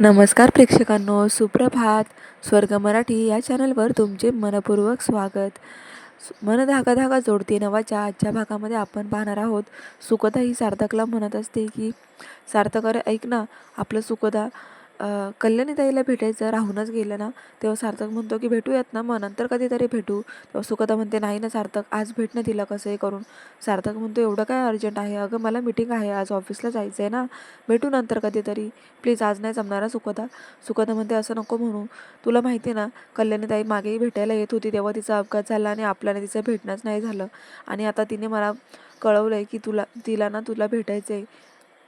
नमस्कार प्रेक्षकांनो सुप्रभात. स्वर्ग मराठी या चॅनलवर तुमचे मनपूर्वक स्वागत. मन धागा धागा जोडते नवाच्या आजच्या भागामध्ये आपण पाहणार आहोत सुखदा ही सार्थकला म्हणत असते की सार्थक अरे ऐक ना आपलं सुखदा कल्याणीताईला भेटायचं राहूनच गेलं ना तेव्हा सार्थक म्हणतो की भेटूयात ना मग नंतर कधीतरी भेटू. तेव्हा सुखदा म्हणते नाही ना सार्थक आज भेट ना तिला कसंही करून. सार्थक म्हणतो एवढं काय अर्जंट आहे? अगं मला मिटिंग आहे आज ऑफिसला जायचं आहे ना. भेटू नंतर कधीतरी. प्लीज आज नाही जमणार सुखदा सुकदा म्हणते असं नको म्हणू. तुला माहिती आहे ना कल्याणीताई मागेही भेटायला येत होती तेव्हा तिचा अपघात झाला आणि आपल्याला तिचं भेटणंच नाही झालं. आणि आता तिने मला कळवलं आहे की तुला तिला ना तुला भेटायचं आहे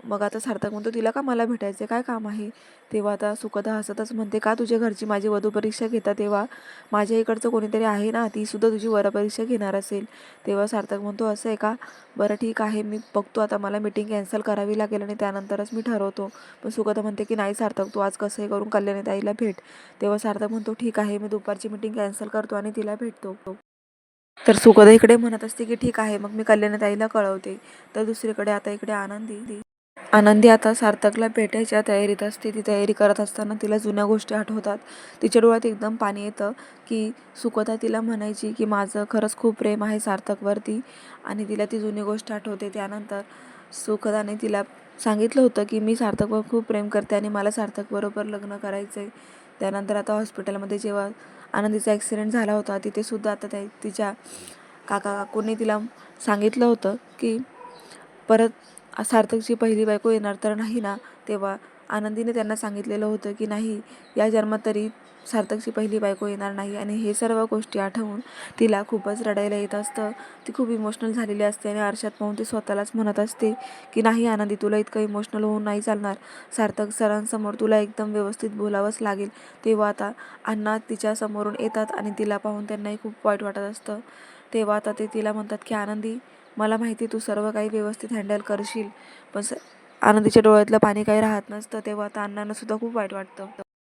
मग आता सार्थक म्हणतो तिला का मला भेटायचं काय काम आहे? तेव्हा आता सुखदा हसतच म्हणते का तुझ्या घरची माझी वधू परीक्षा घेता तेव्हा? माझ्या इकडचं कोणीतरी आहे ना तीसुद्धा तुझी वरपरीक्षा घेणार असेल. तेव्हा सार्थक म्हणतो असं आहे का? बरं ठीक आहे मी बघतो आता मला मीटिंग कॅन्सल करावी लागेल आणि त्यानंतरच मी ठरवतो. पण सुखदा म्हणते की नाही सार्थक तू आज कसंही करून कल्याणी ताईला भेट. तेव्हा सार्थक म्हणतो ठीक आहे मी दुपारची मीटिंग कॅन्सल करतो आणि तिला भेटतो. तर सुखदा इकडे म्हणत असते की ठीक आहे मग मी कल्याणी ताईला कळवते. तर दुसरीकडे आता इकडे आनंदी आनंदी आता सार्थकला भेटायच्या तयारीत असते. ती तयारी करत असताना तिला जुन्या गोष्टी आठवतात. तिच्या डोळ्यात एकदम पाणी येतं की सुकता तिला म्हणायची की माझं खरंच खूप प्रेम आहे सार्थकवरती आणि तिला ती जुनी गोष्ट आठवते. त्यानंतर सुखदाने तिला सांगितलं होतं की मी सार्थकवर खूप प्रेम करते आणि मला सार्थकबरोबर लग्न करायचं आहे त्यानंतर आता हॉस्पिटलमध्ये जेव्हा आनंदीचा ॲक्सिडेंट झाला होता तिथेसुद्धा आता त्या तिच्या काका काकूंनी तिला सांगितलं होतं की परत सार्थकची पहिली बायको येणार तर नाही ना? तेव्हा आनंदीने त्यांना सांगितलेलं होतं की नाही या जन्मात तरी सार्थकची पहिली बायको येणार नाही. आणि हे सर्व गोष्टी आठवून तिला खूपच रडायला येत असतं. ती खूप इमोशनल झालेली असते आणि आरशात पाहून ती स्वतःलाच म्हणत असते की नाही आनंदी तुला इतकं इमोशनल होऊन नाही चालणार. सार्थक सरांसमोर तुला एकदम व्यवस्थित बोलावंच लागेल. तेव्हा आता अण्णा तिच्या समोरून येतात आणि तिला पाहून त्यांनाही खूप वाईट वाटत असतं. तेव्हा आता ते तिला म्हणतात की आनंदी मला माहिती तू सर्व काही व्यवस्थित हँडल करशील पण स आनंदीच्या डोळ्यातलं पाणी काही राहत नसतं तेव्हा आता अण्णांना सुद्धा खूप वाईट वाटतं.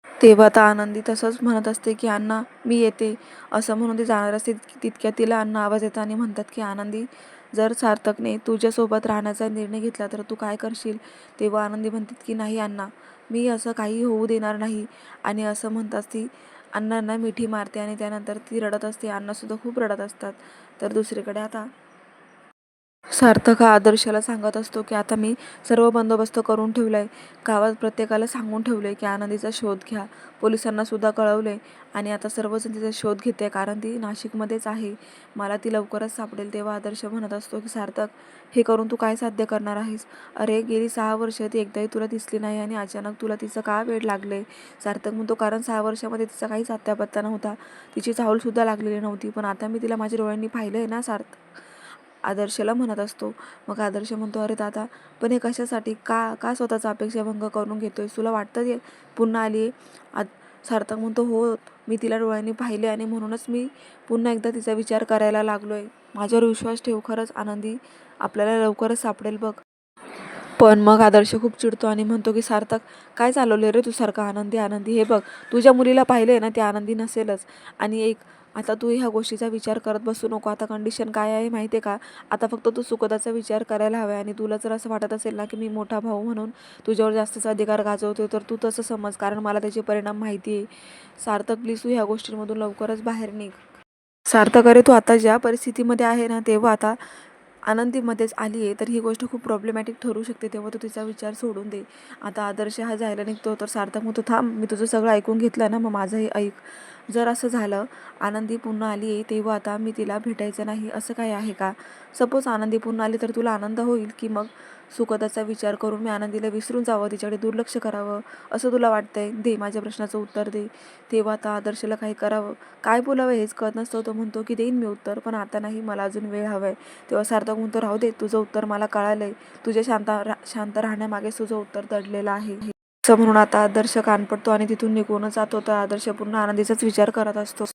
तेव्हा आता आनंदी तसंच म्हणत असते की अण्णा मी येते. असं म्हणून ती जाणार असते तितक्या तिला अण्णा आवाज येतात आणि म्हणतात की आनंदी जर सार्थकने तुझ्यासोबत राहण्याचा निर्णय घेतला तर तू काय करशील? तेव्हा आनंदी म्हणतात की नाही अण्णा मी असं काही होऊ देणार नाही. आणि असं म्हणतात ती अण्णांना मिठी मारते आणि त्यानंतर ती रडत असते अण्णासुद्धा खूप रडत असतात. तर दुसरीकडे आता सार्थक हा आदर्शाला सांगत असतो की आता मी सर्व बंदोबस्त करून ठेवला आहे गावात प्रत्येकाला सांगून ठेवलं आहे की आनंदीचा शोध घ्या. पोलिसांना सुद्धा कळवलं आहे आणि आता सर्वजण तिचा शोध घेते कारण ती नाशिकमध्येच आहे. मला ती लवकरच सापडेल तेव्हा आदर्श म्हणत असतो की सार्थक हे करून तू काय साध्य करणार आहेस? अरे गेली सहा वर्ष ती एकदाही तुला दिसली नाही आणि अचानक तुला तिचं का वेळ लागले सार्थक म्हणतो कारण सहा वर्षामध्ये तिचा काहीच आत्यापत्ता नव्हता. तिची चाहूलसुद्धा लागलेली नव्हती. पण आता मी तिला माझ्या डोळ्यांनी पाहिलं आहे ना सार्थ आदर्शला म्हणत असतो. मग आदर्श म्हणतो अरे दादा पण हे कशासाठी? का का स्वतःचा अपेक्षाभंग करून घेतोय तुला वाटतं ते पुन्हा आली? आ सार्थक म्हणतो हो मी तिला डोळ्यांनी पाहिले आणि म्हणूनच मी पुन्हा एकदा तिचा विचार करायला लागलो आहे माझ्यावर विश्वास ठेव खरंच आनंदी. आपल्याला लवकरच सापडेल बघ. पण मग आदर्श खूप चिडतो आणि म्हणतो की सार्थक काय चालवलं रे तू सारखा आनंदी आनंदी? हे बघ तुझ्या मुलीला पाहिले ना ती आनंदी नसेलच. आणि एक आता तू ह्या गोष्टीचा विचार करत बसू नको. आता कंडिशन काय आहे माहिती आहे का? आता फक्त तू सुखदाचा विचार करायला हवा आणि तुला जर असं वाटत असेल ना की मी मोठा भाऊ म्हणून तुझ्यावर जास्तचा अधिकार गाजवतोय तर तू तसं समज. कारण मला त्याचे परिणाम माहिती आहे सार्थक प्लीज तू ह्या गोष्टींमधून लवकरच बाहेर निघ. सार्थक अरे तू आता ज्या परिस्थितीमध्ये आहे ना तेव्हा आता आनंदीमध्येच आली आहे तर ही गोष्ट खूप प्रॉब्लेमॅटिक ठरू शकते. तेव्हा तू तिचा विचार सोडून दे. आता आदर्श हा जायला निघतो तर सार्थक म्हणतो थांब मी तुझं सगळं ऐकून घेतलं ना मग माझंही ऐक. जर असं झालं आनंदी पुन्हा आली आहे तेव्हा आता मी तिला भेटायचं नाही असं काय आहे का? सपोज आनंदी पुन्हा आली तर तुला आनंद होईल की मग? सुखदाचा विचार करून मी आनंदीला विसरून जावं तिच्याकडे दुर्लक्ष करावं असं तुला वाटतंय? दे माझ्या प्रश्नाचं उत्तर दे. तेव्हा आता आदर्शला काही करावं. काय बोलावं हेच कळत नसतं. तो म्हणतो की देईन मी उत्तर पण आता नाही मला अजून वेळ हवा आहे तेव्हा सार्थक म्हणतो राहू दे तुझं उत्तर मला कळालं आहे तुझ्या शांत रा शांत राहण्यामागे तुझं उत्तर दडलेलं आहे. असं म्हणून आता आदर्श कान पडतो आणि तिथून निघूनच जातो. तर आदर्श पूर्ण आनंदीचाच विचार करत असतो.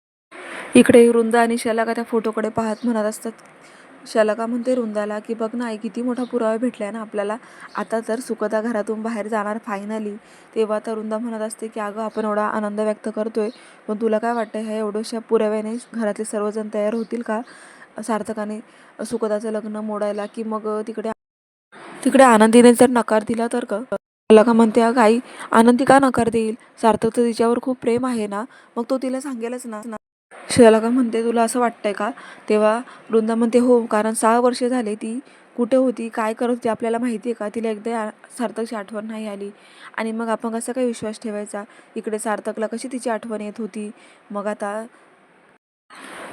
इकडे वृंदा आणि शलाका त्या फोटोकडे पाहत म्हणत असतात शलका म्हणते रुंदाला की बघ ना आई किती मोठा पुरावा भेटलाय ना आपल्याला. आता जर सुखदा घरातून बाहेर जाणार फायनली तेव्हा तर रुंदा म्हणत असते की अगं आपण एवढा आनंद व्यक्त करतोय. पण तुला काय वाटतं ह्या एवढ्याशा पुराव्याने घरातले सर्वजण तयार होतील का? सार्थकाने सुखदाचं लग्न मोडायला की मग तिकडे तिकडे आनंदीने जर नकार दिला तर ग मला म्हणते अगं आई आनंदी का नकार देईल? सार्थकचं तिच्यावर खूप प्रेम आहे ना. मग तो तिला सांगेलच ना. का म्हणते तुला असं वाटतंय का? तेव्हा वृंदा म्हणते हो कारण सहा वर्ष झाले ती कुठे होती काय करत होती आपल्याला माहिती आहे का? तिला एकदा सार्थकची आठवण नाही आली. आणि मग आपण कसा काय विश्वास ठेवायचा? इकडे सार्थकला कशी तिची आठवण येत होती? मग आता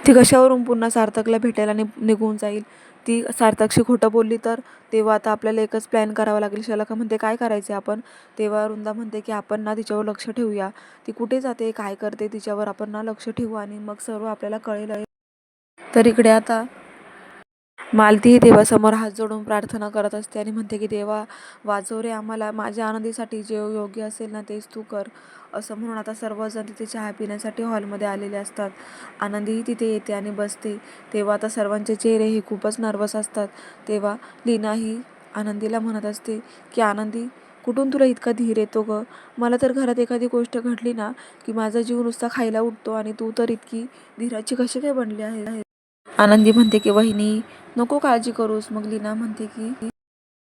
ती कशावरून पुन्हा सार्थकला भेटायला नि निघून जाईल? ती सार्थकशी खोटं बोलली तर? तेव्हा आता आपल्याला एकच प्लॅन करावा लागेल. शलाका म्हणते काय करायचं आपण? तेव्हा वृंदा म्हणते की आपण ना तिच्यावर लक्ष ठेवूया. ती कुठे जाते? काय करते? तिच्यावर आपण ना लक्ष ठेवू आणि मग सर्व आपल्याला कळेल. तर इकडे आता मालती देवासमोर हात जोडून प्रार्थना करत असते आणि म्हणते की देवा वाचव रे आम्हाला. माझ्या आनंदीसाठी जे योग्य असेल ना तेच तू कर. असं म्हणून आता सर्वजण तिथे चहा पिण्यासाठी हॉलमध्ये आलेले असतात. आनंदीही तिथे येते आणि बसते. तेव्हा आता सर्वांचे चेहरे हे खूपच नर्वस असतात. तेव्हा लीनाही आनंदीला म्हणत असते की आनंदी कुठून तुला इतका धीर येतो ग? मला तर घरात एखादी गोष्ट घडली ना की माझा जीव नुसता खायला उठतो आणि तू तर इतकी धीराची कशी काय बनली आहे आनंदी म्हणते की वहिनी नको काळजी करूस. मग लीना म्हणते की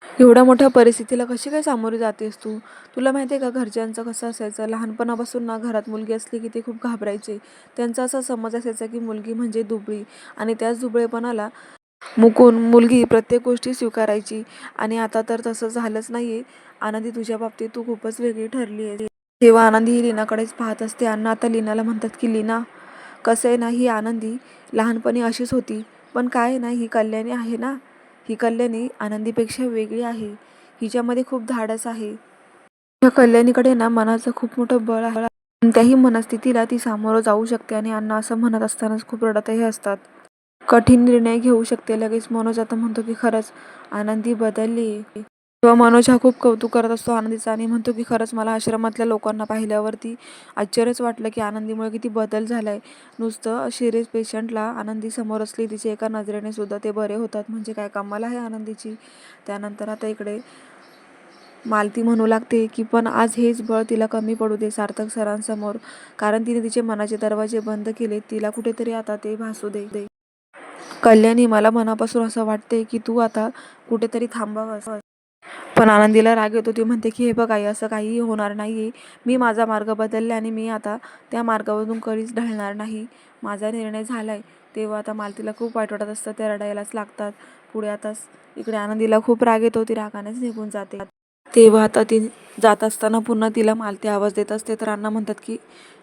एवढ्या मोठ्या परिस्थितीला कशी काय सामोरी जातेस तू? तुला माहिती आहे का घरच्यांचं कसं असायचं? लहानपणापासून ना घरात मुलगी असली की ते खूप घाबरायचे. त्यांचा असा समज असायचा की मुलगी म्हणजे दुबळी. आणि त्याच दुबळेपणाला मुकून मुलगी प्रत्येक गोष्टी स्वीकारायची. आणि आता तर तसं झालंच नाहीये. आनंदी तुझ्या बाबतीत तू खूपच वेगळी ठरली आहे तेव्हा आनंदी ही लीनाकडेच पाहत असते अण्णा आता लीनाला म्हणतात की लीना कसं आहे ना ही आनंदी? लहानपणी अशीच होती. पण काय ना ही कल्याणी आहे ना? ही कल्याणी आनंदीपेक्षा वेगळी आहे. हिच्यामध्ये खूप धाडस आहे. या कल्याणीकडे ना मनाचं खूप मोठं बळ आहे. कोणत्याही मनस्थितीला ती सामोरं जाऊ शकते आणि अण्णा असं म्हणत असतानाच खूप रडतही असतात. कठीण निर्णय घेऊ शकते. लगेच मनोज आता म्हणतो की खरंच आनंदी बदलली. तेव्हा मनोज हा खूप कौतुक करत असतो आनंदीचा आणि म्हणतो की खरंच मला आश्रमातल्या लोकांना पाहिल्यावरती आश्चर्यच वाटलं की आनंदीमुळे किती बदल झाला आहे नुसतं सिरियस पेशंटला आनंदी समोर असली तिचे एका नजरेने सुद्धा ते बरे होतात. म्हणजे काय कमाल आहे आनंदीची. त्यानंतर आता इकडे मालती म्हणू लागते की पण आज हेच बळ तिला कमी पडू दे सार्थक सरांसमोर. कारण तिने तिचे मनाचे दरवाजे बंद केले तिला कुठेतरी आता ते भासू दे. दे कल्याणी मला मनापासून असं वाटते की तू आता कुठेतरी थांबावंस. पण आनंदीला राग येतो. ती म्हणते की हे बघ आई असं काहीही होणार नाही मी माझा मार्ग बदलला आणि मी आता त्या मार्गावरून कधीच ढळणार नाही. माझा निर्णय झाला आहे तेव्हा आता मालतीला खूप वाईट वाटत असतं. ते रडायलाच लागतात. पुढे आता इकडे आनंदीला खूप राग येतो. ती रागानेच निघून जाते. तेव्हा आता ती जात असताना पुन्हा तिला मालती आवाज देत असते. तर अण्णा म्हणतात की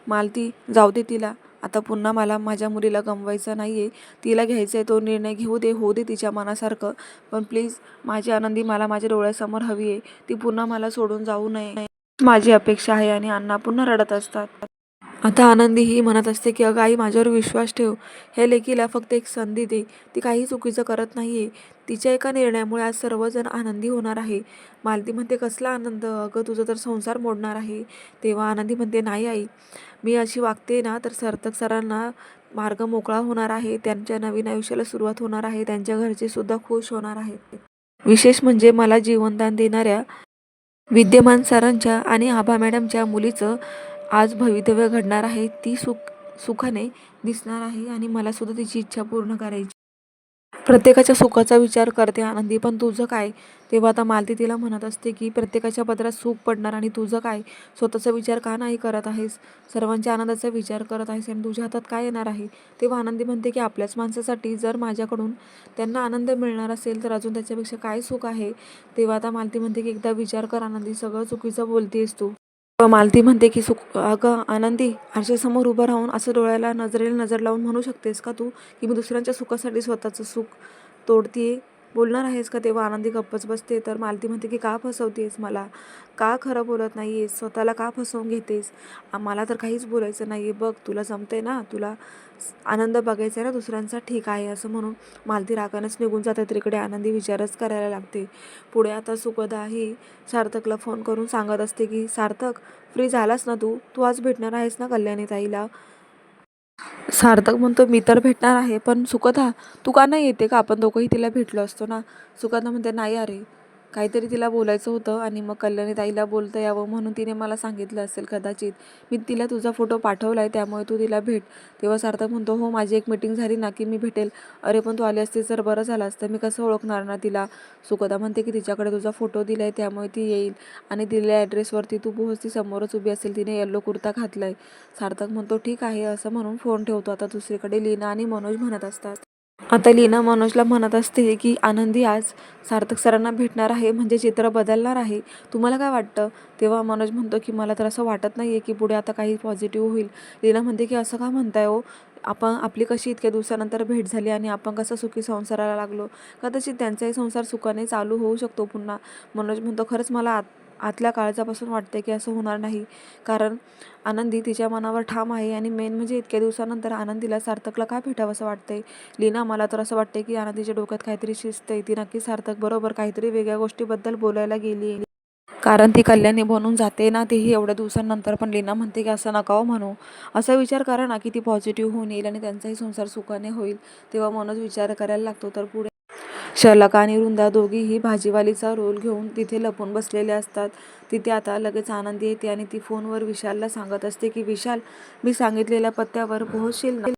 मालती जाऊ दे तिला. आता पुन्हा मला माझ्या मुलीला गमवायचं नाही आहे तिला घ्यायचा आहे तो निर्णय घेऊ दे होऊ दे तिच्या मनासारखं. पण प्लीज माझी आनंदी मला माझ्या डोळ्यासमोर हवी आहे. ती पुन्हा मला सोडून जाऊ नये. माझी अपेक्षा आहे आणि अण्णा पुन्हा रडत असतात. आता आनंदी ही म्हणत असते की अगं आई माझ्यावर विश्वास ठेव. हे लेकीला फक्त एक संधी दे. ती काही चुकीचं करत नाहीये. तिच्या एका निर्णयामुळे आज सर्वजण आनंदी होणार आहे. मालती म्हणते कसला आनंद? अगं तुझं तर संसार मोडणार आहे. तेव्हा आनंदी म्हणते नाही आई मी अशी वागते ना तर सार्थक सरांना मार्ग मोकळा होणार आहे त्यांच्या नवीन आयुष्याला सुरुवात होणार आहे त्यांच्या घरचे सुद्धा खुश होणार आहेत विशेष म्हणजे मला जीवनदान देणाऱ्या विद्यमान सरांच्या आणि आभा मॅडमच्या मुलीचं आज भवितव्य घडणार आहे. ती सुख सुखाने दिसणार आहे आणि मला सुद्धा तिची इच्छा पूर्ण करायची प्रत्येकाच्या सुखाचा विचार करते आनंदी. पण तुझं काय? तेव्हा आता मालती तिला म्हणत असते की प्रत्येकाच्या पदरात सुख पडणार आणि तुझं काय? स्वतःचा विचार का नाही करत आहेस? सर्वांच्या आनंदाचा विचार करत आहेस आणि तुझ्या हातात काय येणार आहे? तेव्हा आनंदी म्हणते की आपल्याच माणसासाठी जर माझ्याकडून त्यांना आनंद मिळणार असेल तर अजून त्याच्यापेक्षा काय सुख आहे? तेव्हा आता मालती म्हणते की एकदा विचार कर आनंदी सगळं चुकीचं बोलतेस तू. मालती म्हणते की सुख अगं आनंदी आरशासमोर उभं राहून असं डोळ्याला नजरेला नजर लावून म्हणू शकतेस का तू? की मी दुसऱ्यांच्या सुखासाठी स्वतःचं सुख तोडतीये? बोलणार आहेस का? तेव्हा आनंदी गप्पच बसते. तर मालती म्हणते की का फसवतेस मला? का खरं बोलत नाही आहेस स्वतःला का फसवून घेतेस? मला तर काहीच बोलायचं नाही आहे बघ तुला जमते ना? तुला आनंद बघायचा आहे ना दुसऱ्यांचा? ठीक आहे असं म्हणून मालती रागानंच निघून जाते. तिकडे आनंदी विचारच करायला लागते. पुढे आता सुखदाही सार्थकला फोन करून सांगत असते की सार्थक फ्री झालास ना तू? तू आज भेटणार आहेस ना कल्याणी ताईला सार्थक म्हणतो मी तर भेटणार आहे पण सुकथा तू का नाही येते का? आपण दोघंही तिला भेटलो असतो ना. सुकथा म्हणते नाही अरे काहीतरी तिला बोलायचं होतं आणि मग कल्याणी ताईला बोलता यावं म्हणून तिने मला सांगितलं असेल कदाचित. मी तिला तुझा फोटो पाठवला आहे त्यामुळे तू तिला भेट. तेव्हा सार्थक म्हणतो हो माझी एक मीटिंग झाली ना की मी भेटेल. अरे पण तू आली असतीस तर बरं झालं असतं मी कसं ओळखणार ना तिला? सुकदा म्हणते की तिच्याकडे तुझा फोटो दिला आहे त्यामुळे ती येईल आणि दिलेल्या ॲड्रेसवरती तू पोहोचती समोरच उभी असेल तिने येल्लो कुर्ता घातला आहे सार्थक म्हणतो ठीक आहे असं म्हणून फोन ठेवतो. आता दुसरीकडे लीना आणि मनोज म्हणत असतात. आता लीना मनोजला म्हणत असते की आनंदी आज सार्थक सरांना भेटणार आहे म्हणजे चित्र बदलणार आहे. तुम्हाला काय वाटतं? तेव्हा मनोज म्हणतो की मला तर असं वाटत नाही आहे की पुढे आता काही पॉझिटिव्ह होईल. लीना म्हणते की असं का म्हणताय हो? आपण आपली कशी इतक्या दिवसानंतर भेट झाली आणि आपण कसं सुखी संसाराला लागलो? कदाचित त्यांचाही संसार सुखाने चालू होऊ शकतो पुन्हा. मनोज म्हणतो खरंच मला आत आतल्या काळजापासून वाटते की असं होणार नाही. कारण आनंदी तिच्या मनावर ठाम आहे आणि मेन म्हणजे इतक्या दिवसानंतर आनंदीला सार्थकला काय भेटावं असं वाटतंय? लीना मला तर असं वाटतंय की आनंदीच्या डोक्यात काहीतरी शिस्त आहे. ती नक्की सार्थक बरोबर काहीतरी वेगळ्या गोष्टीबद्दल बोलायला गेली आहे. कारण ती कल्याणी बनून जाते ना तीही एवढ्या दिवसांनंतर. पण लीना म्हणते की असं नका हो म्हणू. असा विचार करा ना की ती पॉझिटिव्ह होऊन येईल आणि त्यांचाही संसार सुखाने होईल. तेव्हा मनोज विचार करायला लागतो तर पुढे शलका आणि वृंदा दोघीही भाजीवालीचा रोल घेऊन तिथे लपून बसलेले असतात. तिथे आता लगेच आनंदी येते आणि ती फोनवर विशालला सांगत असते की विशाल मी सांगितलेल्या पत्त्यावर पोहोचशील ना?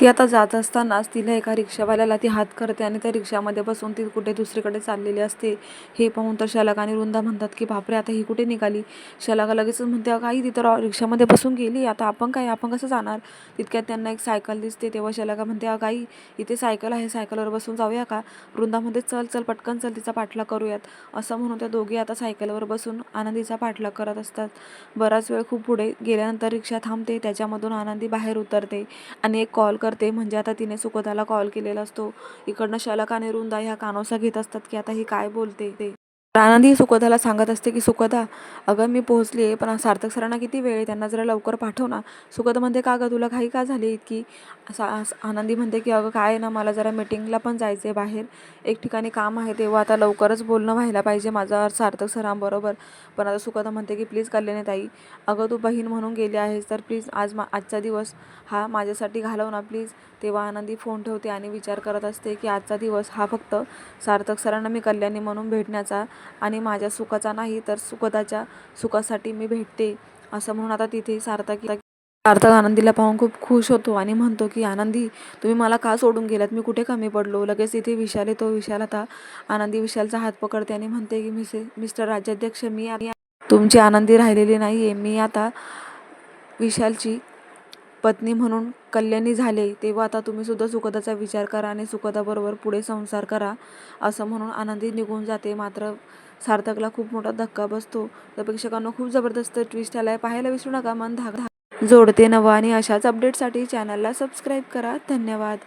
ती आता जात असतानाच तिला एका रिक्षावाल्याला ती हात करते आणि त्या रिक्षामध्ये बसून ती कुठे दुसरीकडे चाललेली असते. हे पाहून तर शलाका आणि वृंदा म्हणतात की बापरे आता ही कुठे निघाली? शलाका लगेचच म्हणते काही ती तर रिक्षामध्ये बसून गेली. आता आपण काय? आपण कसं जाणार? तितक्यात त्यांना एक सायकल दिसते. तेव्हा शलाका म्हणते अगं इथे सायकल आहे. सायकलवर बसून जाऊया का? वृंदा म्हणते चल चल पटकन चल तिचा पाठलाग करूयात. असं म्हणून त्या दोघी आता सायकलवर बसून आनंदीचा पाठलाग करत असतात. बराच वेळ खूप पुढे गेल्यानंतर रिक्षा थांबते. त्याच्यामधून आनंदी बाहेर उतरते आणि एक कॉल कर करते. म्हणजे आता तिने सुखदाला कॉल केलेला असतो. इकडनं शलक आणि रुंदा ह्या कानोसा घेत असतात की आता ही काय बोलते? ते आनंदी सुखदाला सांगत असते की सुखदा अगं मी पोहोचली आहे पण सार्थक सरांना किती वेळ आहे? त्यांना जरा लवकर पाठव ना. सुखदा म्हणते का गं तुला घाई का झाली इतकी? सा- आनंदी म्हणते की अगं काय आहे ना मला जरा मीटिंगला पण जायचं आहे बाहेर. एक ठिकाणी काम आहे तेव्हा आता लवकरच बोलणं व्हायला पाहिजे माझा सार्थक सरांबरोबर. पण आता सुखदा म्हणते की प्लीज कल्याणी ताई अगं तू बहीण म्हणून गेली आहेस तर प्लीज आज मा आजचा दिवस हा माझ्यासाठी घालव ना प्लीज. तेव्हा आनंदी फोन ठेवते आणि विचार करत असते की आजचा दिवस हा फक्त सार्थक सरांना मी कल्याणी म्हणून भेटण्याचा आणि माझ्या सुखाचा नाही तर सुखदाच्या सुखासाठी मी भेटते. असं म्हणून आता तिथे सार्थक सार्थक आनंदीला पाहून खूप खुश होतो आणि म्हणतो की आनंदी तुम्ही मला का सोडून गेलात? मी कुठे कमी पडलो? लगेच इथे विशाल येतो. विशाल आता आनंदी विशालचा हात पकडते आणि म्हणते की मिसे मिस्टर राज्याध्यक्ष मी आणि तुमची आनंदी राहिलेली नाही आहे मी आता विशालची पत्नी म्हणून कल्याणी झाले तेव्हा आता तुम्ही सुद्धा सुखदाचा विचार करा आणि सुखदाबरोबर पुढे संसार करा असं म्हणून आनंदी निघून जाते. मात्र सार्थकला खूप मोठा धक्का बसतो. तर प्रेक्षकांना खूप जबरदस्त ट्विस्ट आला आहे पाहायला विसरू नका मन धाक जोडते नवा आणि अशाच अपडेटसाठी चॅनलला सबस्क्राईब करा. धन्यवाद.